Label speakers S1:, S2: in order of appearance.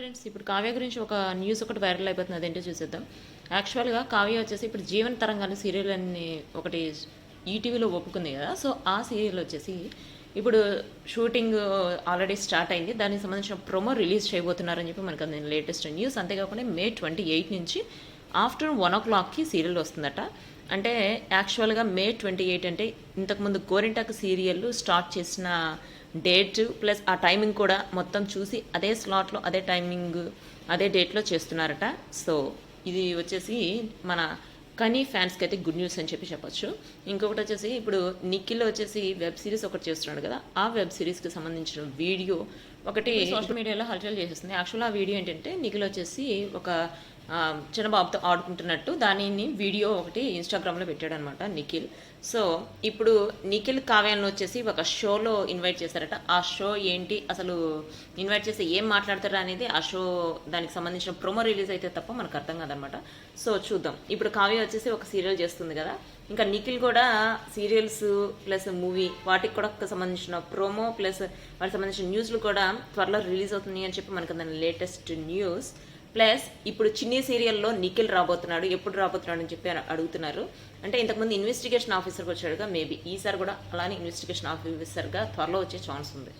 S1: Friends ఇప్పుడు కావ్య గురించి ఒక న్యూస్ ఒకటి వైరల్ అయిపోతుంది అదేంటో చూసేద్దాం. యాక్చువల్గా కావ్య వచ్చేసి ఇప్పుడు జీవన తరంగాన్ని సీరియల్ అని ఒకటి ఈటీవీలో ఒప్పుకుంది కదా సో ఆ సీరియల్ వచ్చేసి ఇప్పుడు షూటింగ్ ఆల్రెడీ స్టార్ట్ అయింది. దానికి సంబంధించిన ప్రొమో రిలీజ్ చేయబోతున్నారని చెప్పి మనకు అందిన లేటెస్ట్ న్యూస్ అంతేకాకుండా మే ట్వంటీ ఎయిట్ నుంచి ఆఫ్టర్నూన్ వన్ ఓ క్లాక్కి సీరియల్ వస్తుందట. అంటే యాక్చువల్గా మే ట్వంటీ ఎయిట్ అంటే ఇంతకుముందు గోరింటాకు సీరియల్ స్టార్ట్ చేసిన డేట్ ప్లస్ ఆ టైమింగ్ కూడా మొత్తం చూసి అదే స్లాట్లో అదే టైమింగ్ అదే డేట్లో చేస్తున్నారట. సో ఇది వచ్చేసి మన కనీ ఫ్యాన్స్కి అయితే గుడ్ న్యూస్ అని చెప్పి చెప్పొచ్చు. ఇంకొకటి వచ్చేసి ఇప్పుడు నిఖిల్ వచ్చేసి వెబ్ సిరీస్ ఒకటి చేస్తున్నాడు కదా. ఆ వెబ్ సిరీస్కి సంబంధించిన వీడియో ఒకటి సోషల్ మీడియాలో హల్చల్ చేసేస్తుంది. యాక్చువల్ ఆ వీడియో ఏంటంటే నిఖిల్ వచ్చేసి ఒక చిన్న బాబుతో ఆడుకుంటున్నట్టు దానిని వీడియో ఒకటి ఇన్స్టాగ్రామ్లో పెట్టాడు అనమాట నిఖిల్. సో ఇప్పుడు నిఖిల్ కావ్యాన్ని వచ్చేసి ఒక షోలో ఇన్వైట్ చేశారట. ఆ షో ఏంటి? అసలు ఇన్వైట్ చేసి ఏం మాట్లాడతారు అనేది ఆ షో దానికి సంబంధించిన ప్రొమో రిలీజ్ అయితే తప్ప మనకు అర్థం కాదనమాట. సో చూద్దాం. ఇప్పుడు కావ్య వచ్చేసి ఒక సీరియల్ చేస్తుంది కదా. ఇంకా నిఖిల్ కూడా సీరియల్స్ ప్లస్ మూవీ వాటికి కూడా సంబంధించిన ప్రోమో ప్లస్ వాటికి సంబంధించిన న్యూస్లు కూడా త్వరలో రిలీజ్ అవుతున్నాయి అని చెప్పి మనకు దాని లేటెస్ట్ న్యూస్. ప్లస్ ఇప్పుడు చిన్ని సీరియల్లో నిఖిల్ రాబోతున్నాడు ఎప్పుడు రాబోతున్నాడు అని చెప్పి అడుగుతున్నారు. అంటే ఇంతకుముందు ఇన్వెస్టిగేషన్ ఆఫీసర్గా వచ్చాడుగా మేబీ ఈసారి కూడా అలానే ఇన్వెస్టిగేషన్ ఆఫీసర్గా త్వరలో వచ్చే ఛాన్స్ ఉంది.